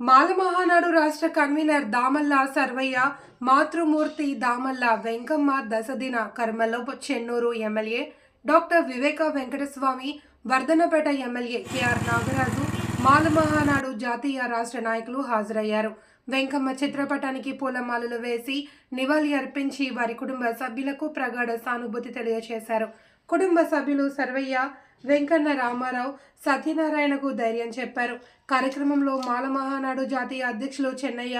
మాలమహానాడు రాష్ట్ర కన్వీనర్ దామల్ల సర్వయ్య మాతృమూర్తి దామల్ల వెంకమ్మ దశదిన కర్మలో Chennur MLA doctor Vivek Venkataswamy Wardhannapet MLA KR Nagaraju Malamahanadu జాతీయ రాష్ట్ర నాయకులు హాజరయ్యారు. వెంకమ్మ చిత్రపటానికి పూలమాలలు వేసి నివాళి అర్పించి వారి కుటుంబ సభ్యులకు ప్రగాఢ సానుభూతి తెలియజేశారు కుటుంబ సభ్యులు సర్వయ్య వెంకన్న రామారావు సత్యనారాయణకు ధైర్యం చెప్పారు. కార్యక్రమంలో మాల మహానాడు జాతీయ అధ్యక్షులు చెన్నయ్య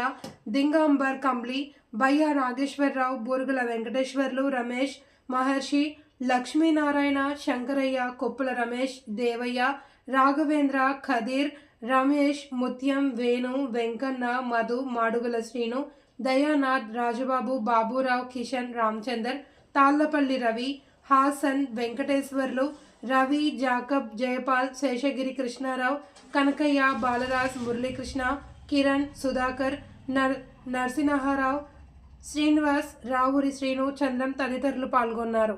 దింగాంబర్ కంబ్లీ బయ్యా నాగేశ్వరరావు బూరుగుల వెంకటేశ్వర్లు రమేష్ మహర్షి లక్ష్మీనారాయణ శంకరయ్య కొప్పుల రమేష్ దేవయ్య రాఘవేంద్ర ఖదీర్ రమేష్ ముత్యం వేణు వెంకన్న మధు మాడుగుల శ్రీను దయానాథ్ రాజబాబు బాబురావు కిషన్ రామచందర్ తాళ్ళపల్లి రవి హాసన్ వెంకటేశ్వర్లు రవి జాకబ్ జయపాల్ శేషగిరి కృష్ణారావు కనకయ్య బాలరాజ్ మురళీకృష్ణ కిరణ్ సుధాకర్ నర్ నరసింహారావు శ్రీనివాస్ రావురి శ్రీను చంద్రం తదితరులు పాల్గొన్నారు.